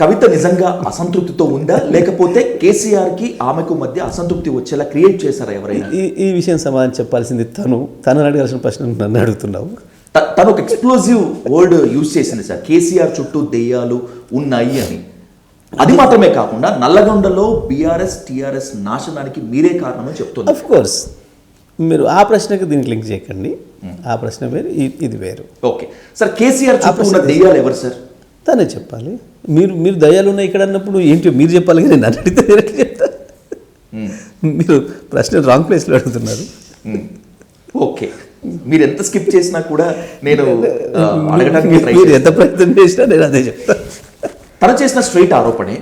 కవిత నిజంగా అసంతృప్తితో ఉందా? లేకపోతే కేసీఆర్కి ఆమెకు మధ్య అసంతృప్తి వచ్చేలా క్రియేట్ చేశారా ఎవరైనా? ఈ విషయం సమాధానం చెప్పాల్సింది తను. తను అడగాల్సిన ప్రశ్న నన్ను అడుగుతున్నావు. తను ఒక ఎక్స్ప్లోజివ్ వర్డ్ యూజ్ చేసింది సార్. కేసీఆర్ చుట్టూ దెయ్యాలు ఉన్నాయి అని. అది మాత్రమే కాకుండా నల్లగొండలో బీఆర్ఎస్ టీఆర్ఎస్ నాశనానికి మీరే కారణమని చెప్తున్నారు. అఫ్ కోర్స్ మీరు ఆ ప్రశ్నకి దీనికి లింక్ చేయకండి. ఆ ప్రశ్న వేరు ఇది వేరు. ఓకే. సార్ కేసీఆర్ చుట్టూ ఉన్న దెయ్యాలు ఎవరు సార్? తనే చెప్పాలి. మీరు మీరు దయాలు ఉన్నాయి ఇక్కడ అన్నప్పుడు ఏంటో మీరు చెప్పాలి కానీ నన్ను అడిగితే నేను ఎట్లా చెప్తా? మీరు ప్రశ్న రాంగ్ ప్లేస్లో అడుగుతున్నారు. ఓకే. మీరు ఎంత స్కిప్ చేసినా కూడా నేను అడగడానికి మీరు ఎంత ప్రయత్నం చేసినా నేను అదే చెప్తాను తను చేసిన స్ట్రైట్ ఆరోపణే.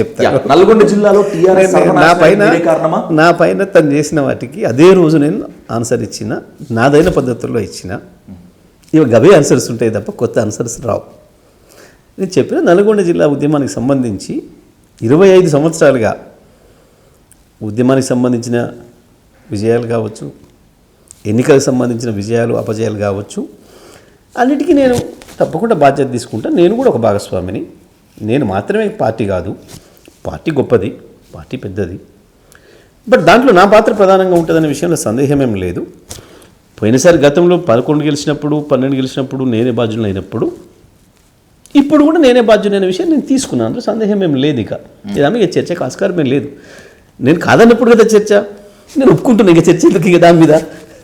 చెప్తాను నల్గొండ జిల్లాలో టీఆర్ఎస్ నా పైన కారణమా? నా పైన తను చేసిన వాటికి అదే రోజు నేను ఆన్సర్ ఇచ్చిన నాదైన పద్ధతుల్లో ఇచ్చిన. ఇవి గవే ఆన్సర్స్ ఉంటాయి తప్ప కొత్త ఆన్సర్స్ రావు. నేను చెప్పిన నల్గొండ జిల్లా ఉద్యమానికి సంబంధించి ఇరవై ఐదు సంవత్సరాలుగా ఉద్యమానికి సంబంధించిన విజయాలు కావచ్చు ఎన్నికలకు సంబంధించిన విజయాలు అపజయాలు కావచ్చు అన్నిటికీ నేను తప్పకుండా బాధ్యత తీసుకుంటా. నేను కూడా ఒక భాగస్వామిని. నేను మాత్రమే పార్టీ కాదు పార్టీ గొప్పది పార్టీ పెద్దది. బట్ దాంట్లో నా పాత్ర ప్రధానంగా ఉంటుందనే విషయంలో సందేహమేం లేదు. పోయినసారి గతంలో పదకొండు గెలిచినప్పుడు పన్నెండు గెలిచినప్పుడు నేనే బాధ్యులు అయినప్పుడు ఇప్పుడు కూడా నేనే బాధ్యునైన విషయం నేను తీసుకున్నాను. అందులో సందేహం ఏం లేదు ఇక. ఇదామి ఇక చర్చకు ఆస్కారం ఏం లేదు. నేను కాదన్నప్పుడు కదా చర్చ. నేను ఒప్పుకుంటున్నా ఇక చర్చ ఇక దాని మీద?